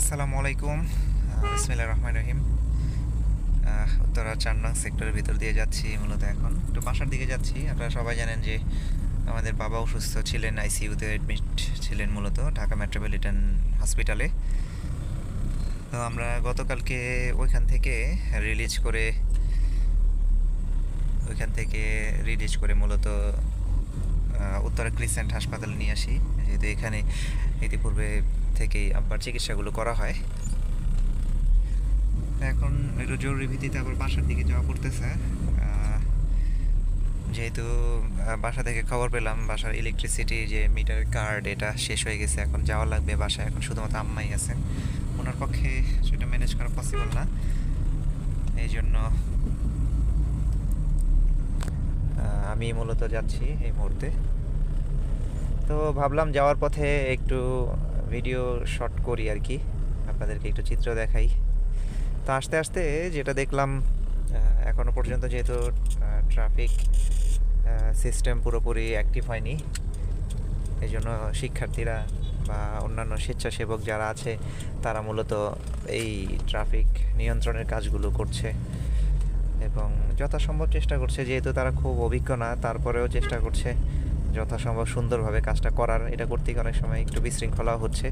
আসসালামু আলাইকুম। বিসমিল্লাহ রহমান রহিম। উত্তরা চার নং সেক্টরের ভিতর দিয়ে যাচ্ছি মূলত এখন। একটু বাসার দিকে যাচ্ছি। আপনারা সবাই জানেন যে আমাদের বাবা অসুস্থ ছিলেন, আইসিইউতে অ্যাডমিট ছিলেন মূলত ঢাকা মেট্রোপলিটন হসপিটালে তো আমরা গতকালকে ওইখান থেকে রিলিজ করে, ওইখান থেকে রিলিজ করে মূলত উত্তরা ক্রিসেন্ট হাসপাতালে নিয়ে আসি। যেহেতু এখানে ইতিপূর্বে থেকেই আব্বার চিকিৎসাগুলো করা হয়। এখন একটু জরুরি ভিত্তিতে আবার বাসার দিকে যাওয়া পড়তেছে। যেহেতু বাসা থেকে খবর পেলাম, বাসার ইলেকট্রিসিটি যে মিটার কার্ড এটা শেষ হয়ে গেছে, এখন যাওয়া লাগবে বাসায়। এখন শুধুমাত্র আম্মাই আছেন ওনার পক্ষে সেটা ম্যানেজ করা পসিবল না। এই জন্য আমি মূলত যাচ্ছি এই মুহূর্তে। তো ভাবলাম যাওয়ার পথে একটু ভিডিও শট করি আর কি। আপনাদেরকে একটু চিত্র দেখাই। তো আস্তে আস্তে যেটা দেখলাম আহ, এখনও পর্যন্ত যেহেতু ট্রাফিক সিস্টেম পুরোপুরি অ্যাক্টিভ হয়নি এই জন্য শিক্ষার্থীরা বা অন্যান্য স্বেচ্ছাসেবক যারা আছে তারা মূলত এই ট্রাফিক নিয়ন্ত্রণের কাজগুলো করছে এবং যথাসম্ভব চেষ্টা করছে যেহেতু তারা খুব অভিজ্ঞ না তারপরেও চেষ্টা করছে। যথাসম্ভব সুন্দরভাবে কাজটা করার, এটা করতে গিয়ে অনেক সময় একটু বিশৃঙ্খলাও হচ্ছে।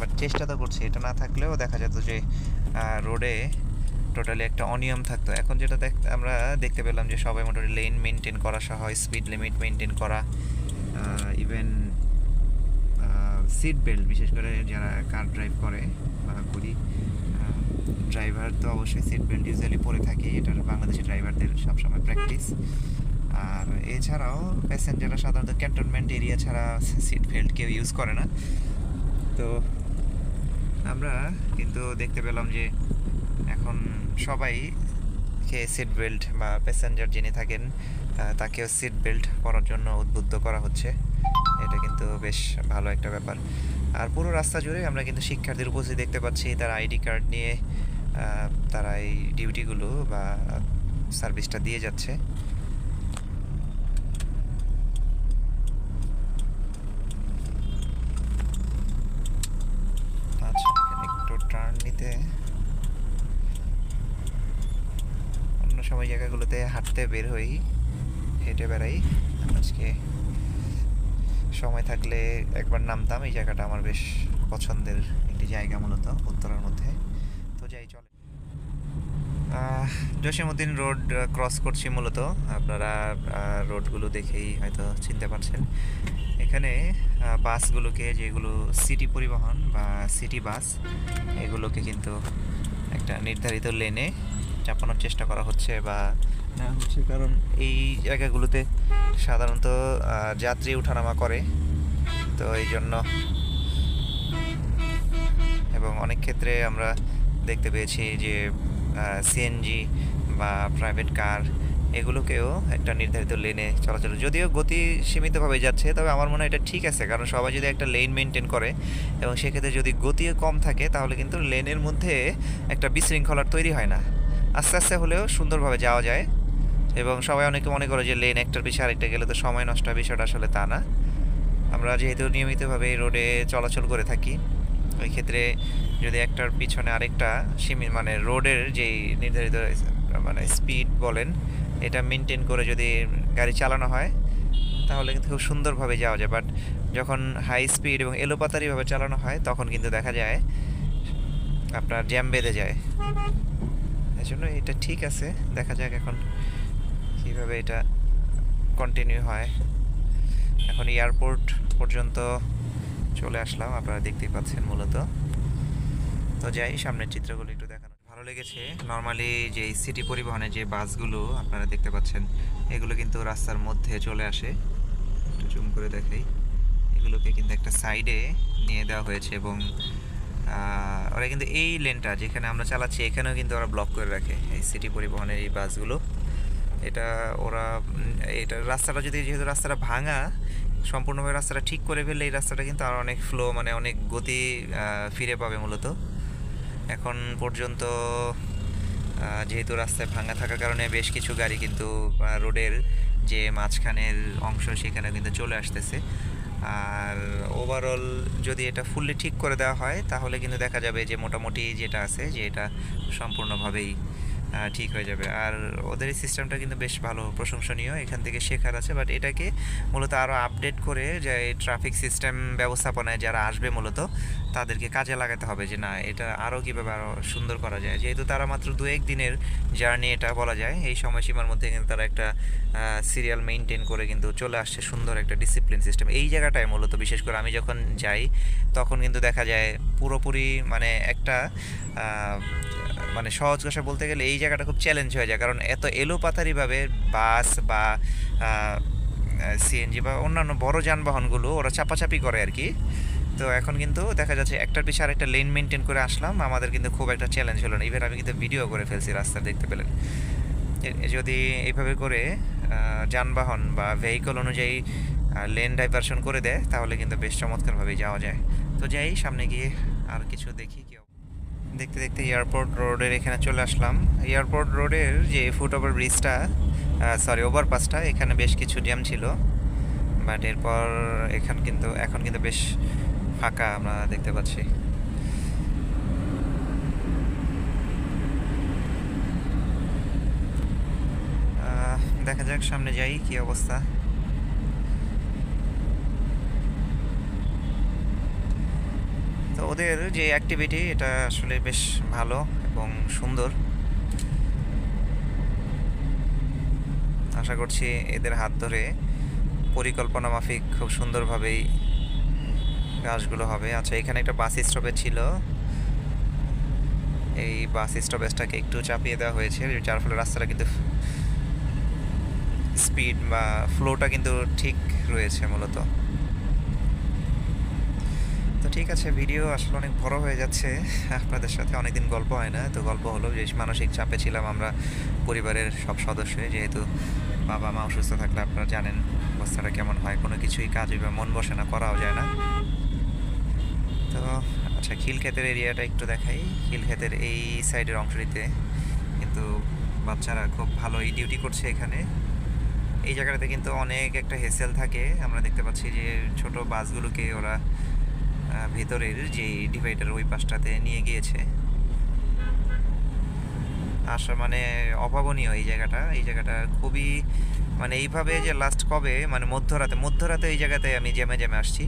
বাট চেষ্টা তো করছে, এটা না থাকলেও দেখা যেত যে রোডে টোটালি একটা অনিয়ম থাকতো। এখন যেটা দেখ, আমরা দেখতে পেলাম যে সবাই মোটামুটি লেন মেনটেন করা সহ স্পিড লিমিট মেনটেন করা ইভেন সিট বেল্ট বিশেষ করে যারা কার ড্রাইভ করে বা করি ড্রাইভার তো অবশ্যই সিট বেল্ট ইউজুয়ালি পরে থাকে এটা বাংলাদেশি ড্রাইভারদের সবসময় প্র্যাকটিস আর এছাড়াও প্যাসেঞ্জাররা সাধারণত ক্যান্টনমেন্ট এরিয়া ছাড়া সিট বেল্ট কেউ ইউজ করে না। তো আমরা কিন্তু দেখতে পেলাম যে এখন সবাই কে সিট বেল্ট বা প্যাসেঞ্জার যিনি থাকেন তাকেও সিট বেল্ট পরার জন্য উদ্বুদ্ধ করা হচ্ছে। এটা কিন্তু বেশ ভালো একটা ব্যাপার। আর পুরো রাস্তা জুড়ে আমরা কিন্তু শিক্ষার্থীর উপস্থিত দেখতে পাচ্ছি। তারা আইডি কার্ড নিয়ে তারা এই ডিউটিগুলো বা সার্ভিসটা দিয়ে যাচ্ছে আচ্ছা এখানে একটু নিতে অন্য সময় জায়গাগুলোতে হাঁটতে বের হই, হেঁটে বেড়াই। আজকে সময় থাকলে একবার নামতাম, এই জায়গাটা আমার বেশ পছন্দের একটি জায়গা মূলত, উত্তরার মধ্যে তো যাই চলে জসীমউদ্দিন রোড ক্রস করছি মূলত। আপনারা রোডগুলো দেখেই হয়তো চিনতে পারছেন। এখানে বাসগুলোকে, যেগুলো সিটি পরিবহন বা সিটি বাস এগুলোকে কিন্তু একটা নির্ধারিত লেনে চাপানোর চেষ্টা করা হচ্ছে বা না হচ্ছে। কারণ এই জায়গাগুলোতে সাধারণত যাত্রী ওঠানামা করে। তো এই জন্য এবং অনেক ক্ষেত্রে আমরা দেখতে পেয়েছি যে সিএনজি বা প্রাইভেট কার এগুলোকেও একটা নির্ধারিত লেনে চলাচল। যদিও গতি সীমিতভাবে যাচ্ছে, তবে আমার মনে হয় এটা ঠিক আছে। কারণ সবাই যদি একটা লেন মেনটেন করে এবং সেক্ষেত্রে যদি গতিও কম থাকে, তাহলে কিন্তু লেনের মধ্যে একটা বিশৃঙ্খলার তৈরি হয় না। আস্তে আস্তে হলেও সুন্দরভাবে যাওয়া যায় এবং সবাই অনেকে মনে করে যে লেন একটার পিছিয়ে আরেকটা গেলে তো সময় নষ্ট, বিষয়টা আসলে তা না। আমরা যেহেতু নিয়মিতভাবে রোডে চলাচল করে থাকি ওই ক্ষেত্রে যদি একটার পিছনে আরেকটা সীমি মানে রোডের যেই নির্ধারিত মানে স্পিড বলেন, এটা মেনটেন করে যদি গাড়ি চালানো হয়, তাহলে কিন্তু খুব সুন্দরভাবে যাওয়া যায়। বাট যখন হাই স্পিড এবং এলোপাতারিভাবে চালানো হয়, তখন কিন্তু দেখা যায় আপনার জ্যাম বেঁধে যায়। এই জন্য এটা ঠিক আছে, দেখা যাক এখন কীভাবে এটা কন্টিনিউ হয়। এখন এয়ারপোর্ট পর্যন্ত চলে আসলাম, আপনারা দেখতেই পাচ্ছেন মূলত। তো যাই, সামনের চিত্রগুলো একটু দেখানো। ভালো লেগেছে। নর্মালি যে সিটি পরিবহনের যে বাসগুলো আপনারা দেখতে পাচ্ছেন, এগুলো কিন্তু রাস্তার মধ্যে চলে আসে। একটু জুম করে দেখাই। এগুলোকে কিন্তু একটা সাইডে নিয়ে দেওয়া হয়েছে এবং ওরা কিন্তু এই লেনটা যেখানে আমরা চালাচ্ছি, এখানেও কিন্তু ওরা ব্লক করে রাখে এই সিটি পরিবহনের এই বাসগুলো। এটা ওরা এটা রাস্তাটা যদি, যেহেতু রাস্তাটা ভাঙা সম্পূর্ণভাবে রাস্তাটা ঠিক করে ফেললে এই রাস্তাটা কিন্তু আর অনেক ফ্লো মানে অনেক গতি ফিরে পাবে মূলত। এখন পর্যন্ত যেহেতু রাস্তায় ভাঙা থাকার কারণে বেশ কিছু গাড়ি কিন্তু রোডের যে মাঝখানের অংশ সেখানে কিন্তু চলে আসতেছে। আর ওভারঅল যদি এটা ফুললি ঠিক করে দেওয়া হয়, তাহলে কিন্তু দেখা যাবে যে মোটামুটি যেটা আছে, যে এটা সম্পূর্ণভাবেই ঠিক হয়ে যাবে। আর ওদের এই সিস্টেমটা কিন্তু বেশ ভালো, প্রশংসনীয়। এখান থেকে শেখার আছে বাট এটাকে মূলত আরও আপডেট করে যে ট্রাফিক সিস্টেম ব্যবস্থাপনায় যারা আসবে মূলত, তাদেরকে কাজে লাগাতে হবে যে না, এটা আরও কীভাবে আরও সুন্দর করা যায়। যেহেতু তারা মাত্র দু এক দিনের জার্নি এটা বলা যায়। এই সময়সীমার মধ্যে কিন্তু তারা একটা সিরিয়াল মেনটেন করে কিন্তু চলে আসছে সুন্দর একটা ডিসিপ্লিন সিস্টেম এই জায়গাটায় মূলত বিশেষ করে আমি যখন যাই, তখন কিন্তু দেখা যায় পুরোপুরি মানে একটা মানে সহজ ভাষা বলতে গেলে এই জায়গাটা খুব চ্যালেঞ্জ হয়ে যায়। কারণ এত এলোপাতারিভাবে বাস বা সিএনজি বা অন্যান্য বড় যানবাহনগুলো ওরা চাপাচাপি করে আর কি। তো এখন কিন্তু দেখা যাচ্ছে একটার পিছনে আরেকটা লেন মেনটেন করে আসলাম। আমাদের কিন্তু খুব একটা চ্যালেঞ্জ হলো না। ইভেন আমি কিন্তু ভিডিও করে ফেলছি রাস্তা দেখতে পেলেন। যদি এইভাবে করে যানবাহন বা ভেহিকল অনুযায়ী লেন ডাইভারশন করে দেয়, তাহলে কিন্তু বেশ চমৎকারভাবে যাওয়া যায়। তো যাই, সামনে গিয়ে আর কিছু দেখি কি অব- দেখতে দেখতে এয়ারপোর্ট রোডের এখানে চলে আসলাম। এয়ারপোর্ট রোডের যে ফুট ওভার ব্রিজটা সরি ওভারপাসটা এখানে বেশ কিছু জ্যাম ছিল। বাট এরপর এখান কিন্তু, এখন কিন্তু বেশ ফাঁকা আমরা দেখতে পাচ্ছি। দেখা যাক সামনে যাই, কি অবস্থা। তো ওদের যে অ্যাক্টিভিটি এটা আসলে বেশ ভালো এবং সুন্দর। আশা করছি এদের হাত ধরে পরিকল্পনা মাফিক খুব সুন্দরভাবেই কাজগুলো হবে। আচ্ছা এখানে একটা বাস স্টপেজ ছিল। এই বাস স্টপেজটাকে একটু চাপিয়ে দেওয়া হয়েছে। যার ফলে রাস্তাটা কিন্তু স্পিড বা ফ্লোটা কিন্তু ঠিক রয়েছে মূলত। ঠিক আছে, ভিডিও আসলে অনেক বড় হয়ে যাচ্ছে। আপনাদের সাথে অনেকদিন গল্প হয় না, তো গল্প হলো যে মানসিক চাপে ছিলাম আমরা পরিবারের সব সদস্য যেহেতু বাবা মা অসুস্থ থাকলে আপনারা জানেন অবস্থাটা কেমন হয়, কোনো কিছুই কাজ বা মন বসে না, করাও যায় না। তো আচ্ছা খিলক্ষেতের এরিয়াটা একটু দেখাই। খিলক্ষেতের এই সাইডের অংশটিতে কিন্তু বাচ্চারা খুব ভালোই ডিউটি করছে এখানে। এই জায়গাটাতে কিন্তু অনেক একটা হেসেল থাকে। আমরা দেখতে পাচ্ছি যে ছোট বাসগুলোকে ওরা ভেতরের যে ডিভাইডার ওই পাশটাতে নিয়ে গিয়েছে। আসা মানে অভাবনীয় এই জায়গাটা। এই জায়গাটা খুবই মানে এইভাবে যে লাস্ট কবে মানে মধ্যরাতে মধ্যরাতে এই জায়গাতে আমি জ্যামে জ্যামে আসছি।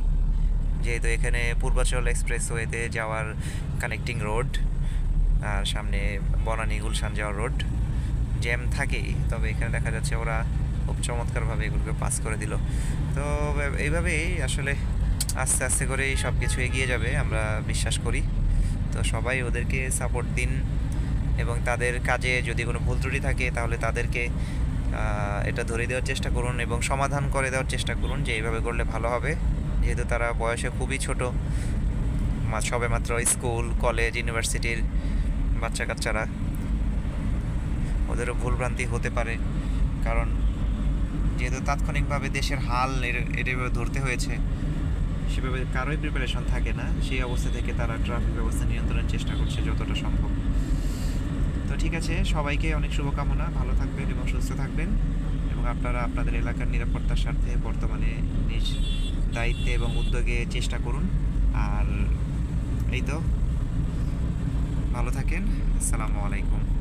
যেহেতু এখানে পূর্বাচল এক্সপ্রেসওয়েতে যাওয়ার কানেক্টিং রোড আর সামনে বনানী গুলশান যাওয়ার রোড জ্যাম থাকেই, তবে এখানে দেখা যাচ্ছে ওরা খুব চমৎকারভাবে এগুলোকে পাস করে দিল। তো এইভাবেই আসলে আস্তে আস্তে করেই সব কিছু এগিয়ে যাবে, আমরা বিশ্বাস করি। তো সবাই ওদেরকে সাপোর্ট দিন এবং তাদের কাজে যদি কোনো ভুল ত্রুটি থাকে তাহলে তাদেরকে এটা ধরে দেওয়ার চেষ্টা করুন এবং সমাধান করে দেওয়ার চেষ্টা করুন যে এইভাবে করলে ভালো হবে। যেহেতু তারা বয়সে খুবই ছোট সবে মাত্র স্কুল, কলেজ, ইউনিভার্সিটির বাচ্চা কাচ্চারা ওদেরও ভুলভ্রান্তি হতে পারে। কারণ যেহেতু তাৎক্ষণিকভাবে দেশের হাল এর- এভাবে ধরতে হয়েছে সেভাবে কারোই প্রিপারেশন থাকে না। সেই অবস্থা থেকে তারা ট্রাফিক ব্যবস্থা নিয়ন্ত্রণের চেষ্টা করছে যতটা সম্ভব। তো ঠিক আছে, সবাইকে অনেক শুভকামনা। ভালো থাকবেন এবং সুস্থ থাকবেন। এবং আপনারা আপনাদের এলাকার নিরাপত্তার স্বার্থে বর্তমানে নিজ দায়িত্বে এবং উদ্যোগে চেষ্টা করুন। আর এই তো, ভালো থাকেন। আসসালামু আলাইকুম।